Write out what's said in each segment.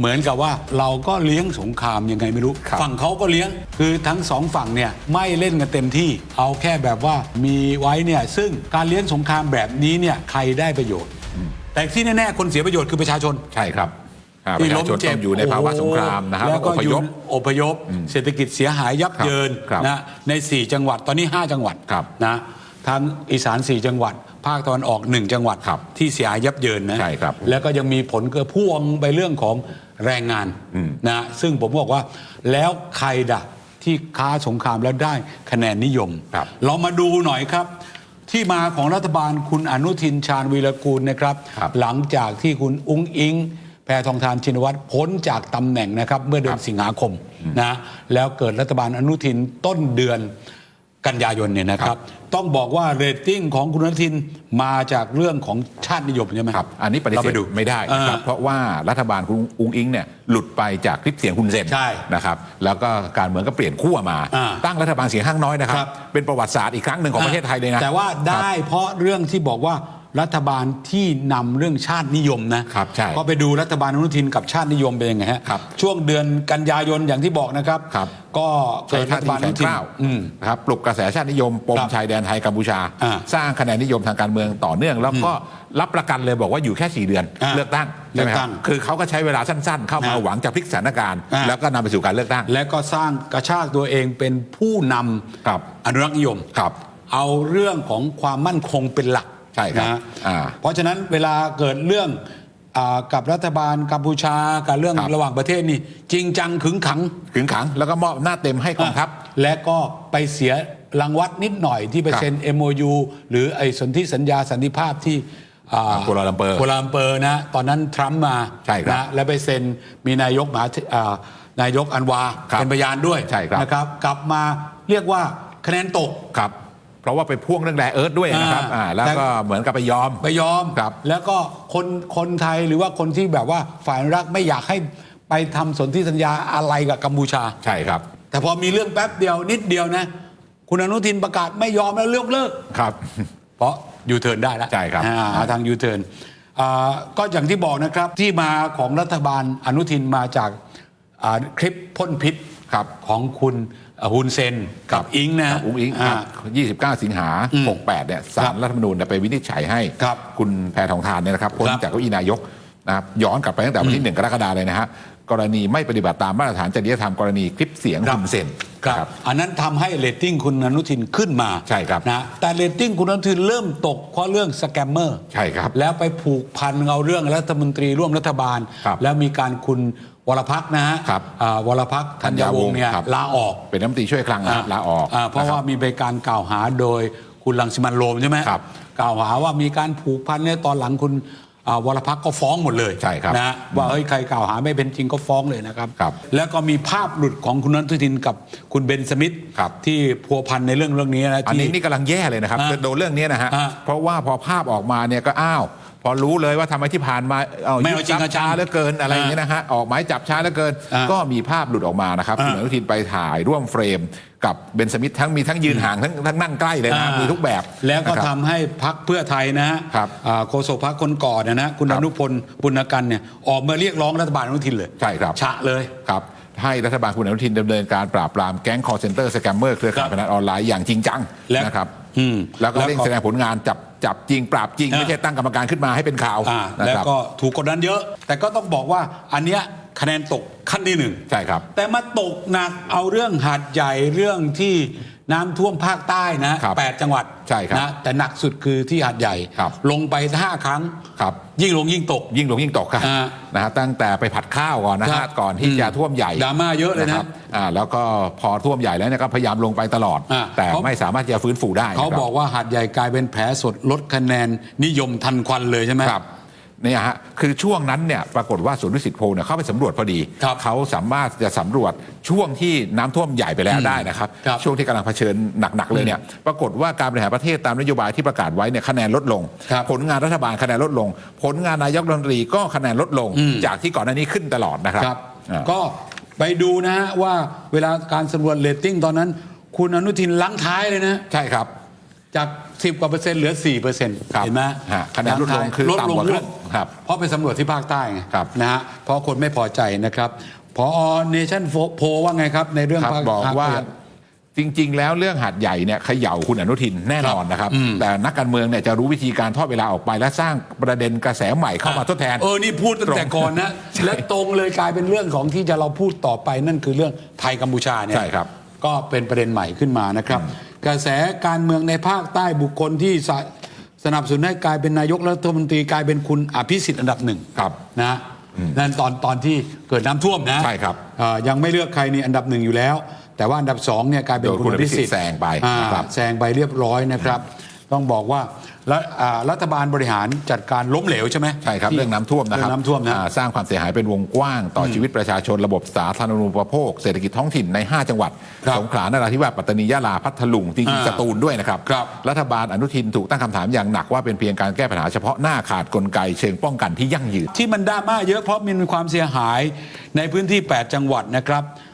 เหมือนกับว่าเราก็เลี้ยงสงครามยังไงไม่รู้ครับฝั่งเขาก็เลี้ยงคือทั้งสองฝั่งเนี่ยไม่เล่นกันเต็มที่เอาแค่แบบว่ามีไว้เนี่ยซึ่งการเลี้ยงสงครามแบบนี้เนี่ยใครได้ประโยชน์ แต่ที่แน่ๆคนเสียประโยชน์คือประชาชนใช่ครับอ่าปที่ระชาล้มชนเจ็ต้บองอยู่ในภาวะสงครามนะครับแล้วก็อพอยยู่พอพยพ เศรษฐกิจเสียหายยับครับเยินครับนะใน 4 จังหวัดตอนนี้ 5 จังหวัดครับนะทางอีสาน 4 จังหวัด ภาคตะวันออก 1 จังหวัดครับที่เสียหายยับเยินนะใช่ครับแล้วก็ยังมีผลกระพ่วงไปเรื่องของ แรงงานนะซึ่งผมบอกว่าแล้วใครด่ะที่ค้าสงครามแล้วได้คะแนนนิยมครับเรามาดูหน่อยครับ ที่มาของรัฐบาลคุณอนุทินชาญวีรกูลนะครับครับหลังจากที่คุณอุ้งอิงแพทองทานชินวัตรพ้นจากตำแหน่งนะครับ เมื่อเดือนสิงหาคมนะแล้วเกิดรัฐบาลอนุทินต้นเดือน กันยายนเนี่ยนะครับ ต้องบอกว่าเรตติ้งของคุณอนุทินมาจากเรื่องของชาตินิยมใช่ไหมครับ อันนี้ปฏิเราเสไปธดูไม่ได้นะครับอ่าเพราะว่ารัฐบาลคุณอุ้งอิงเนี่ยหลุดไปจากคลิปเสียงคุณเซนใช่นะครับแล้วก็การเมืองก็เปลี่ยนขั้วมาอ่าตั้งรัฐบาลเสียงข้างน้อยนะครับครับ เป็นประวัติศาสตร์อีกครั้งหนึ่งของประเทศไทยเลยนะแต่ว่าครับได้เพราะเรื่องที่บอกว่า รัฐบาลที่นำเรื่องชาตินิยมนะครับใช่ก็ไปดูรัฐบาลอนุทินกับชาตินิยมเป็นยังไงฮะครับช่วงเดือนกันยายนอย่างที่บอกนะครับครับก็ใช้เกิดรัท่าฐทีบาลอแข็นุงทิกนล้าวอืมนะครับปลุกกระแสชาตินิยมปมครับชายแดนไทยกัมพูชาอ่าสร้างคะแนนนิยมทางการเมืองต่อเนื่อง แล้วก็รับประกันเลยบอกว่าอยู่แค่ 4 เดือนอ่าเลือกตั้งใช่ไหมเลือกคตั้รับงคือเขาก็ใช้เวลาสั้น ๆ เข้ามาอ่าหวังจะพลิกสถานการณ์อ่าแล้วก็นำไปสู่การเลือกตั้ง และก็สร้างกระชากตัวเองเป็นผู้นครับำอนุรักษ์นิยมครับเอาเรื่องของความมั่นคงเป็นหลัก ใช่ครับนะอ่าเพราะฉะนั้นเวลาเกิดเรื่องอากับรัฐบาลกัมพูชากับเรื่องครับ ระหว่างประเทศนี่ จริงจังขึงขังขึงขังแล้วก็มอบหน้าจเต็มให้กองทัพ และก็ไปเสียรางวัดนิดหน่อยที่ไปครับเซ็น MOU หรือไอ้สนธิสัญญาสันติภาพที่อ่ากัวลาลัมเปอร์กัวลาลัมเปอร์นะตอนนั้นทรัมป์มาใช่ครับนะแล้วไปเซ็นมีนายกมหาธิอ่านายกอันวา ครับเป็นพยานด้วยใช่ครับ นะครับ กลับมาเรียกว่าคะแนนตก ครับ เพราะว่าไปพ่วงเรื่องแรเอิร์ธด้วยนะครับอ่าอ่าแล้วก็เหมือนกับไปยอมไปยอม ครับแล้วก็คนคนไทยหรือว่าคนที่แบบว่าฝ่ายอนุรักษ์ไม่อยากให้ไปทำสนธิสัญญาอะไรกับกัมพูชา ใช่ครับ แต่พอมีเรื่องแป๊บเดียวนิดเดียวนะ คุณอนุทินประกาศไม่ยอมแล้วเลิกเลิก ครับ เพราะยูเทิร์นได้แล้วใช่ครับอ่าหาทางยูเทิร์นก็อย่างที่บอกนะครับที่มาของรัฐบาลอนุทินมาจากอ่าคลิปพ่นพิษครับของคุณอ่า ฮุนเซนกับอิงนะกับอุ้งอิงาครับ29 สิงหา 68 เนี่ยสาครัรบรัฐธรรมนูญเนี่ยไปวินิจฉัยให้ครับคุณแพทองทานเนี่ยนะครับพ้นครับจากเก้าอี้นายกนะครับย้อนกลับไปตั้งแต่วันที่หนึ่งกรกฎาเลยนะฮะกรณีไม่ปฏิบัติตามมาตรฐานจริยธรรมกรณีคลิปเสียงครับ คุณเซนครับอันนั้นทำให้เรตติ้งคุณอนุทินขึ้นมาใช่ครับนะแต่เรตติ้งคุณอนุทินเริ่มตกเพราะเรื่องสแกมเมอร์ใช่ครับแล้วไปผูกพันเอาเรื่องรัฐมนตรีร่วมรัฐบาล ครับแล้วมีการคุณ วรพักษ์นะฮะครับอ่าวรพักษ์ธัญญวงศ์เนี่ยครับลาออกเป็นรัฐมนตรีช่วยคลังนะครับลาออกาเพราะนคว่าบมีไปการกล่าวหาโดยคุณลังสิมันต์โรมใช่ไหมครับกล่าวหาว่ามีการผูกพันเนี่ยตอนหลังคุณอ่าวรพักษ์ก็ฟ้องหมดเลยใช่ครับนะว่าเฮ้ยใครกล่าวหาไม่เป็นจริงก็ฟ้องเลยนะครับครับแล้วก็มีภาพหลุดของคุณอนุทินกับคุณเบนสมิธครับที่พัวพันในเรื่องเรื่องนี้นะอันที่นี้นี่กำลังแย่เลยนะครับอ่าโดนเรื่องนี้นะฮะอ่าเพราะว่าพอภาพออกมาเนี่ยก็อ้าว พอรู้เลยว่าทำไมที่ผ่านมาเอาไม่เอาจริงยึดทพย์เอาจังช้าเหลือเกินอะไรอย่างเงี้ยนะฮะออกหมายจับช้าเหลือเกิน อ่าก็มีภาพหลุดออกมานะครับอ่าคุณอนุทินไปถ่ายร่วมเฟรมกับเบนสมิธทั้งมีทั้งยืนห่างทั้งทั้งนั่งใกล้เลยนะอ่ามี มีทุกแบบแล้วก็นะครับ ทำให้พักเพื่อไทยนะฮะครับอ่าโฆษกพักคนก่อนนะนะคุณครัอบนุพลบุญกันเนี่ยออกมาเรียกร้องรัฐบาลอนุทินเลยใช่ครับ ฉะเลย ครับให้รัฐบาลคุณอนุทินดำเนินการปราบปรามแก๊งคอร์เซนเตอร์สแกมเมอร์เครือข่ายครับพนันออนไลน์อย่างจริงจังและนะครับอืม แล้วก็แล้วก็เร่งแสดงผลงานจับจับจริงปราบจริงอ่าไม่ใช่ตั้งกรรมการขึ้นมาให้เป็นข่าวอ่านะแล้วครับก็ถูกกดดันเยอะ แต่ก็ต้องบอกว่าอันเนี้ยคะแนนตกขั้นที่หนึ่งใช่ครับ แต่มาตกหนักเอาเรื่องหาดใหญ่เรื่องที่ น้ำท่วมภาคใต้นะครับแปดจังหวัดใช่ครับนะแต่หนักสุดคือที่หาดใหญ่ ครับลงไปห้าครั้ง ครับ ยิ่งลงยิ่งตก ยิ่งลงยิ่งตกครับอ่านะฮะตั้งแต่ไปผัดข้าวก่อนนะครัฮะบก่อนที่จะท่วมใหญ่ดราม่าเยอะเลยนะครับอ่าแล้วก็พอท่วมใหญ่แล้วเนี่ยก็พยายามลงไปตลอด อ่าแต่เขา ไม่สามารถจะฟื้นฟูได้เขานะครับ บอกว่าหาดใหญ่กลายเป็นแผลสดลดคะแนนนิยมทันควันเลยใช่ไหมครับ เนี่ยฮะคือช่วงนั้นเนี่ยปรากฏว่าศูนย์วิสิตโพลเนี่ยเข้าไปสำรวจพอดี ครับเขาสามารถจะสำรวจช่วงที่น้ำท่วมใหญ่ไปแล้วได้นะครับ ครับช่วงที่กำลังเผชิญหนักๆเลยเนี่ยปรากฏว่าการบริหารประเทศตามนโยบายที่ประกาศไว้เนี่ยคะแนนลดลง ครับผลงานรัฐบาลคะแนนลดลง ผลงานนายกรัฐมนตรีก็คะแนนลดลง อืม จากที่ก่อนหน้านี้ขึ้นตลอดนะครับครับ อ่า ก็ไปดูนะฮะว่าเวลาการสำรวจเรตติ้งตอนนั้น คุณอนุทินลังท้ายเลยนะ ใช่ครับ จาก 10 กว่าเปอร์เซ็นต์เหลือ 4 เปอร์เซ็นต์ครับเห็นไหมฮะคะแนนลดลงคือลดลงต่ำกว่าครึ่ง ครับเพราะไปสำรวจที่ภาคใต้ไงครับนะฮะเพราะคนไม่พอใจนะครับพอเนชั่นโพว่าไงครับ ในเรื่องครับภาคบอกว่าภคจริง ๆ แล้วเรื่องหัดใหญ่เนี่ยเขย่าคุณอนุทินแน่นอนนะครับ แต่นักการเมืองเนี่ยจะรู้วิธีการทอดเวลาออกไป และสร้างประเด็นกระแสใหม่เข้ามาทดแทน เออ นี่พูดตั้งแต่ตรงก่อนนะ และตรงเลยกลายเป็นเรื่องของที่จะเราพูดต่อไปนั่นคือเรื่องไทยกัมพูชาเนี่ยใช่ครับ ก็เป็นประเด็นใหม่ขึ้นมานะครับ กระแสการเมืองในภาคใต้บุคคลที่ สะสนับสนุนให้กลายเป็นนายกรัฐมนตรีกลายเป็นคุณอภิสิทธิ์อันดับหนึ่งครับนะนั่นตอนตอนที่เกิดน้ำท่วมนะใช่ครับเอ่อยังไม่เลือกใครนี่อันดับหนึ่งอยู่แล้ว แต่ว่าอันดับสองเนี่ยกลายเป็นโดยคุคุณณออภิภิสิสิททธิ์ธิ์แซงไปอ่านะครับ แซงไปเรียบร้อยนะครับ ต้องบอกว่าและอ่ารัฐบาลบริหารจัดการล้มเหลวใช่ไหมใช่ครับที่เรื่องน้ำท่วมนะครับเรื่องน้ำท่วมนะอ่าสร้างความเสียหายเป็นวงกว้าง ต่ออชีวิตประชาชนระบบสาธารณูปโภค เศรษฐกิจท้องถิ่นใน 5 จังหวัดครับสงขลานราธิวาสปัตตานียะลาพัทลุงจริงอ่าๆสตูลด้วยนะครับครับ รัฐบาลอนุทินถูกตั้งคำถามอย่างหนักว่าเป็นเพียงการแก้ปัญหาเฉพาะหน้าขาดกลไกเชิงป้องกันที่ยั่งยืนที่มันดราม่าเยอะเพราะมันมีความเสียหายในพื้นที่ 8 จังหวัดนะครับอ่า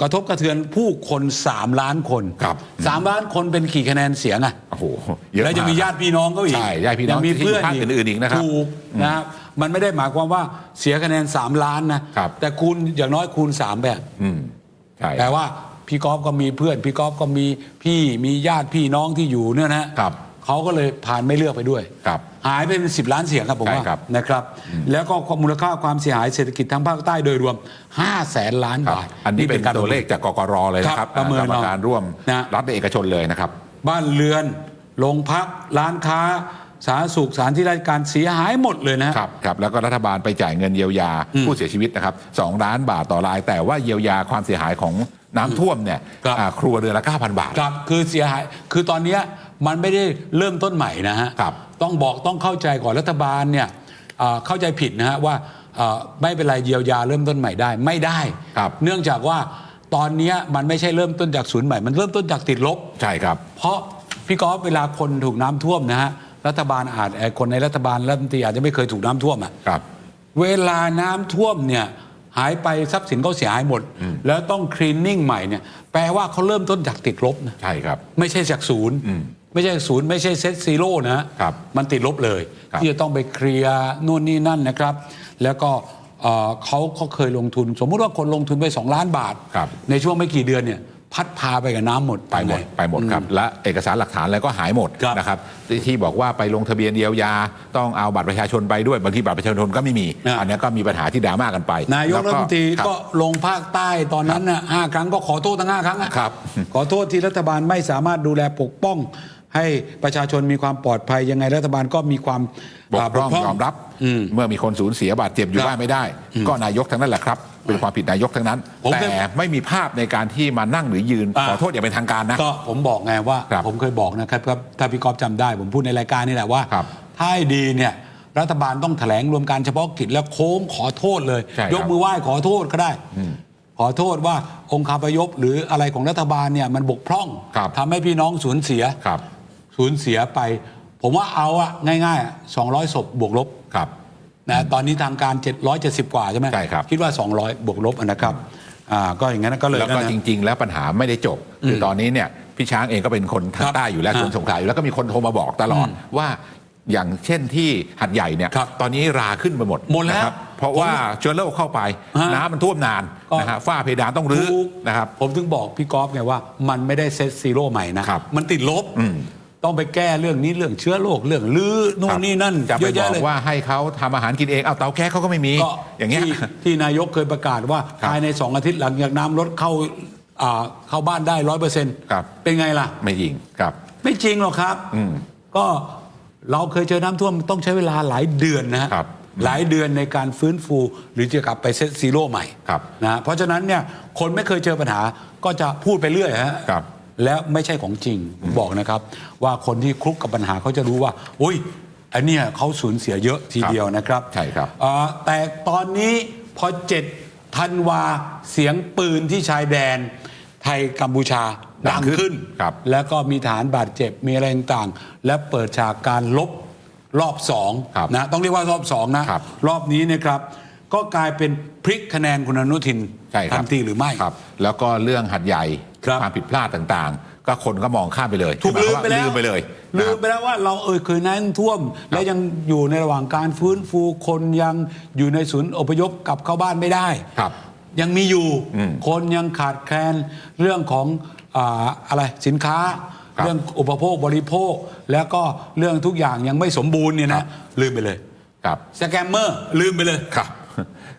กระทบกระเทือนผู้คน 3 ล้านคนครับสามล้านคนเป็นกี่คะแนนเสียงอะโอ้โหเยอะแล้วจะมีกญาติพี่น้องก็อีกใช่ญาติพี่น้องยังมีที่เพื่อนภาคอื่นๆอีกนะครับถูกนะครับมันไม่ได้หมายความว่าเสียคะแนน 3 ล้านนะครับแต่คูณอย่างน้อยคูณ3แบบอืมใช่แปลว่าพี่กอฟก็มีเพื่อน พี่กอฟก็มีพี่มีญาติพี่น้องที่อยู่เนี่ยนะครับ เขาก็เลยผ่านไม่เลือกไปด้วย ครับ หายไปเป็นสิบล้านเสียงครับผมใช่ว่าครับนะครับแล้วก็มูลค่าความเสียหายเศรษฐกิจทั้งภาคใต้โดยรวม5แสนล้านครับบาทอันนี้เป็นการตัวเลขจากกกรเลยนะครับครับประเมินกรรมการร่วมนะ รัฐและเอกชนเลยนะครับ บ้านเรือนโรงพัก ร้านค้า สาธารณสุขสถานที่ราชการเสียหายหมดเลยนะ ครับครับแล้วก็รัฐบาลไปจ่ายเงินเยียวยาผู้เสียชีวิตนะครับสองล้านบาทต่อราย แต่ว่าเยียวยาความเสียหายของน้ำท่วมเนี่ยครับ อ่าครัวเรือนละ 9,000 บาท ครับคือเสียหายคือตอนเนี้ย มันไม่ได้เริ่มต้นใหม่นะฮะครับต้องบอกต้องเข้าใจก่อนรัฐบาลเนี่ยอ่าเข้าใจผิดนะฮะว่าอ่าไม่เป็นไรเยียวยาเริ่มต้นใหม่ได้ไม่ได้ครับเนื่องจากว่าตอนเนี้ยมันไม่ใช่เริ่มต้นจากศูนย์ใหม่ มันเริ่มต้นจากติดลบใช่ครับ เพราะพี่กอฟเวลาคนถูกน้ำท่วมนะฮะรัฐบาลอาจเอ่อคนในรัฐบาลรัฐมนตรีอาจจะไม่เคยถูกน้ำท่วมอะครับ เวลาน้ำท่วมเนี่ยหายไปทรัพย์สินเขาเสียหายหมด แล้วต้องคลีนนิ่งใหม่เนี่ยแปลว่าเขาเริ่มต้นจากติดลบนะใช่ครับ ไม่ใช่จากศูนย์อืม ไม่ใช่จากศูนย์ไม่ใช่เซตซีโร่นะครับมันติดลบเลย ครับ ที่จะต้องไปเคลียร์นู่นนี่นั่นนะครับ แล้วก็เอ่อเขาเขาเคยลงทุน สมมุติว่าคนลงทุนไป 2 ล้านบาท ครับ ในช่วงไม่กี่เดือนเนี่ยพัดพาไปกับน้ำหมดไปหมดนไปหมดครับ และเอกสารหลักฐานอะไรก็หายหมดครับนะครับที่ที่บอกว่าไปลงทะเบียนเยียวยา ต้องเอาบัตรประชาชนไปด้วยบางทีบัตรประชาชนก็ไม่มี อะ อันนี้ก็มีปัญหาที่ดราม่ากันไปนายกรัฐมนตรีแล้วก็ลงภาคใต้ตอนนั้นนะห้าครั้งก็ขอโทษทั้งห้าครั้งอะครับขอโทษที่รัฐบาลไม่สามารถดูแลปกป้อง ให้ประชาชนมีความปลอดภัยยังไงรัฐบาลก็มีความบกพร่องายอมรับอืมเมื่อมีคนสูญเสียบาดเจ็บอยู่ครับบ้านไม่ได้ ก็นายกทั้งนั้นแหละครับ เป็นความผิดนายกทั้งนั้นผมแต่เคยไม่มีภาพในการที่มานั่งหรือยืนอ่าขอโทษอย่างเป็นทางการนะ ก็ผมบอกไงว่าครับผมเคยบอกนะครับครับถ้าพี่กอฟจำได้ ผมพูดในรายการนี่แหละว่าครับถ้าให้ดีเนี่ยรัฐบาลต้องแถลงรวมการเฉพาะกิจแล้วโค้งขอโทษเลยใช่ครับยกมือไหว้ขอโทษก็ได้ ขอโทษว่าองค์คาพยพหรืออะไรของรัฐบาลเนี่ยมันบกพร่องครับทำให้พี่น้องสูญเสียครับ สูญเสียไป ผมว่าเอาอะง่ายๆ 200 ศพบวกลบครับ นะตอนนี้ทางการ 770 กว่าใช่ไหมใช่ครับ คิดว่า 200 บวกลบอะนะครับอ่าก็อย่างนั้นก็เลยแล้วก็นั่นนะจริง ๆ แล้วปัญหาไม่ได้จบ คือตอนนี้เนี่ยพี่ช้างเองก็เป็นคนทางครับใต้อยู่แล้วอ่าคนสงขลาอยู่แล้วก็มีคนโทรมาบอกตลอดว่าอย่างเช่นที่หัดใหญ่เนี่ยครับตอนนี้ราขึ้นไปหมดหมดแล้วนะครับเพราะว่าเชื้อโรคเข้าไป ฮะน้ำมันท่วมนานก็ นะฮะฝ้าเพดานต้องรื้อถูกนะครับ ผมถึงบอกพี่กอล์ฟไงว่า มันไม่ได้เซตซีโร่ใหม่นะ ครับมันติดลบ อืม ต้องไปแก้เรื่องนี้เรื่องเชื้อโรคเรื่องลื้อนู่คนรับนี่นั่นจะไปเยอะบแยะอกเลย ว่าให้เขาทำอาหารกินเองเอาเตาแก๊สเขาก็ไม่มี ก็อย่างเงี้ย ที่ที่นายกเคยประกาศว่าครับภายในสองอาทิตย์หลังจากน้ำลดเข้าอ่าเข้าบ้านได้ร้อยเปอร์เซ็นต์ครับ เป็นไงล่ะ ไม่ยิงครับ ไม่จริงหรอกครับ อืมก็เราเคยเจอน้ำท่วมต้องใช้เวลาหลายเดือนนะฮะครับหลายเดือนในการฟื้นฟู หรือจะกลับไปเซตซีโร่ใหม่ครับนะเพราะฉะนั้นเนี่ยคนไม่เคยเจอปัญหาก็จะพูดไปเรื่อยฮะครับ แล้วไม่ใช่ของจริงผมบอกนะครับ ว่าคนที่คลุกกับปัญหาเขาจะรู้ว่าอุ้ยอันเนี้ยเขาสูญเสียเยอะทีเดียวนะครับใช่ครับเอ่อแต่ตอนนี้พอเจ็ดธันวาเสียงปืนที่ชายแดน ไทยกัมพูชาดัดังงขึ้นขึ้นครับแล้วก็มีฐานบาดเจ็บมีอะไรต่างๆ และเปิดฉากการลบรอบสองครับนะต้องเรียกว่ารอบสองนะครับรอบนี้เนะครับ ก็กลายเป็นพลิกคะแนนคุณอนุทินใช่ครับทันทีหรือไม่ครับแล้วก็เรื่องหัดใหญ่ ครับความผิดพลาดต่างๆ ก็คนก็มองข้ามไปเลยถูกลืมไปแล้วลืมไปเลยลืนะคมรับไปแล้วว่าเราเออเคยน้ำท่วม และยังอยู่ในระหว่างการฟื้นฟูคนยังอยู่ในศูนย์อพยพกลับเข้าบ้านไม่ได้ครับยังมีอยู่อืมคนยังขาดแคลนเรื่องของอาอะไรสินค้าครับเรื่องอุปโภคบริโภค แล้วก็เรื่องทุกอย่างยังไม่สมบูรณ์เนี่ยครันะบลืมไปเลยครับสแกมเมอร์ลืมไปเลยครับ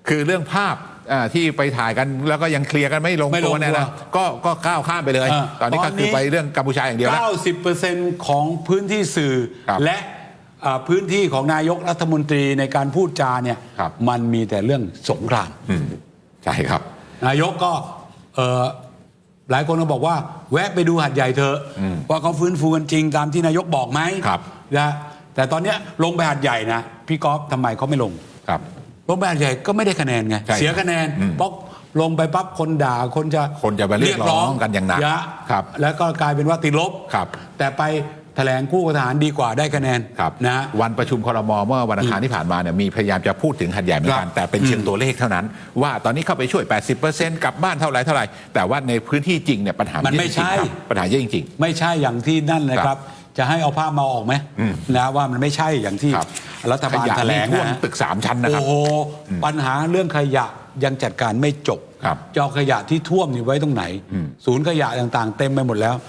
คือเรื่องภาพอ่า ที่ไปถ่ายกันแล้วก็ยังเคลียร์กันไม่ลงไม่ลตัวงเนี่ยตัวนะก็ก็ก้าวข้ามไปเลยเออตอนนี้ตก็อนนี้คือไปเรื่องกัมพูชาอย่างเดียวแล้ว90%ของพื้นที่สื่อครับและอ่าพื้นที่ของนายกรัฐมนตรีในการพูดจาเนี่ยครับมันมีแต่เรื่องสงครามอืมใช่ครับ นายกก็เอ่อหลายคนก็บอกว่า แวะไปดูหัดใหญ่เถอะว่าเขาฟื้นฟูกันจริงตามที่นายกบอกไหมครับนะแต่ตอนเนี้ยลงไปหัดใหญ่นะพี่ก๊อฟทำไมเขาไม่ลง ครับลงไปหัดใหญ่ก็ไม่ได้คะแนนไง ใช่เสียคะแนนอืมเพราะลงไปปั๊บคนด่าคนจะคนจะไปเรียกร้องกันอย่างหนักยะครับ แล้วก็กลายเป็นว่าติดลบ ครับ แต่ไปแถลงคู่กับทหารดีกว่าได้คะแนนครับนะวันประชุมครมเมื่อวันอังคารที่ผ่านมาเนี่ยมีพยายามจะพูดถึงหัดใหญ่เหมือนกัน ครับแต่เป็นเชิงตัวเลขเท่านั้น ว่าตอนนี้เข้าไปช่วย 80%กลับบ้านเท่าไหร่เท่าไหร่แต่ว่าในพื้นที่จริงเนี่ยปัญหามันเยอะไม่ใช่จริงๆครับปัญหาเยอะจริง ไม่ใช่อย่างที่นั่นนะคครัรับบ จะให้เอาภาพมาออกไหมอืมนะว่ามันไม่ใช่อย่างที่ครับรัฐๆบาลขยะแถลนี่งท่วมนะตึกสามชั้นนะครับโอ้โหปัญหาเรื่องขยะยังจัดการไม่จบครับจะเอาขยะที่ท่วมนี่ไว้ตรงไหน ศูนย์ขยะต่างๆ เต็มไปหมดแล้ว